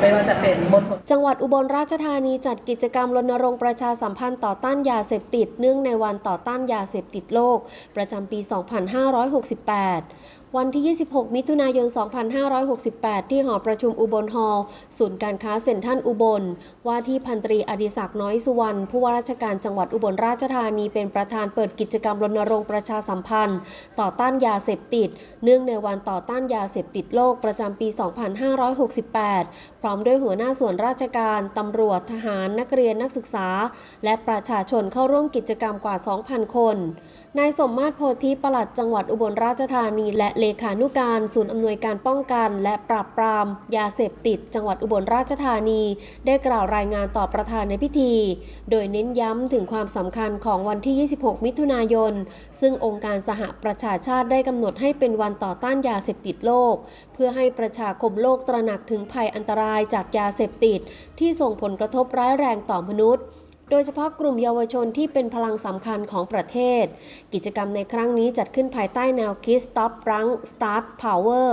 ไม่ว่าจะเป็นมณฑลจังหวัดอุบลราชธานีจัดกิจกรรมรณรงค์ประชาสัมพันธ์ต่อต้านยาเสพติด เนื่องในวันต่อต้านยาเสพติดโลก ประจำปี 2568วันที่ 26 มิถุนายน 2568 ที่หอประชุมอุบลฮอลศูนย์การค้าเซ็นทรัลอุบล ว่าที่พันตรีอดิศักดิ์น้อยสุวรรณ ผู้ว่าราชการจังหวัดอุบลราชธานีเป็นประธานเปิดกิจกรรมรณรงค์ประชาสัมพันธ์ ต่อต้านยาเสพติด เนื่องในวันต่อต้านยาเสพติดโลกประจำปี 2568 พร้อมด้วยหัวหน้าส่วนราชการ ตำรวจ ทหาร นักเรียน นักศึกษา และประชาชนเข้าร่วมกิจกรรมกว่า 2,000 คน นายสมมาตรโพธิปลัดจังหวัดอุบลราชธานีและเลขานุการศูนย์อำนวยการป้องกัน และปราบปราม ยาเสพติด จังหวัดอุบลราชธานี ได้กล่าวรายงานต่อประธานในพิธี โดยเน้นย้ำถึงความสำคัญของวันที่ 26 มิถุนายน ซึ่งองค์การสหประชาชาติได้กำหนดให้เป็นวันต่อต้านยาเสพติดโลก เพื่อให้ประชาคมโลกตระหนักถึงภัยอันตรายจากยาเสพติด ที่ส่งผลกระทบร้ายแรงต่อมนุษย์ โดยเฉพาะกลุ่มเยาวชนที่เป็นพลังสำคัญของประเทศ กิจกรรมในครั้งนี้จัดขึ้นภายใต้แนวคิด Stop Drunk Start Power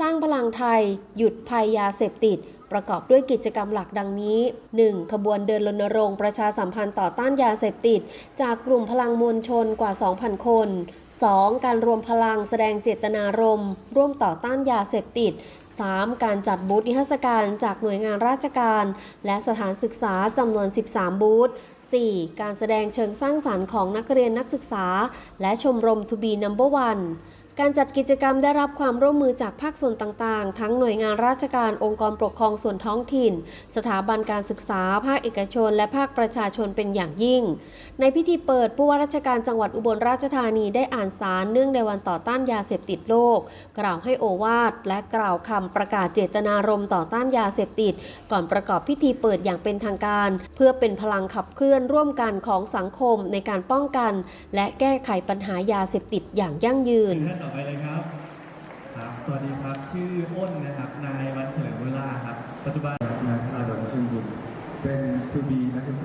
สร้างพลังไทย หยุดภัยยาเสพติด ประกอบด้วยกิจกรรมหลักดังนี้ 1. ขบวนเดินรณรงค์ประชาสัมพันธ์ต่อต้านยาเสพติด จากกลุ่มพลังมวลชนกว่า 2,000 คน 2. การรวมพลังแสดงเจตนารมณ์ ร่วมต่อต้านยาเสพติด 3. การจัดบูธนิทรรศการจากหน่วยงานราชการ และสถานศึกษาจำนวน 13 บูธ 4. การแสดงเชิงสร้างสรรค์ของนักเรียนนักศึกษา และชมรม To be number one การจัดกิจกรรมได้รับความร่วมมือจากภาคส่วนต่างๆ ทั้งหน่วยงานราชการองค์กรปกครองส่วนท้องถิ่น สถาบันการศึกษา ภาคเอกชน และภาคประชาชนเป็นอย่างยิ่ง ในพิธีเปิดผู้ว่าราชการจังหวัดอุบลราชธานีได้อ่านสารเนื่องในวันต่อต้านยาเสพติดโลก กล่าวให้โอวาทและกล่าวคำประกาศเจตนารมณ์ต่อต้านยาเสพติด ก่อนประกอบพิธีเปิดอย่างเป็นทางการ เพื่อเป็นพลังขับเคลื่อนร่วมกันของสังคมในการป้องกัน และแก้ไขปัญหายาเสพติดอย่างยั่งยืนท่านต่อไปเลยครับครับ สวัสดีครับ ชื่ออ้นนะครับ นายวันเฉลิมบุลาครับ ปัจจุบัน นายธนาดลชื่อบุญเป็น to be นักศึกษา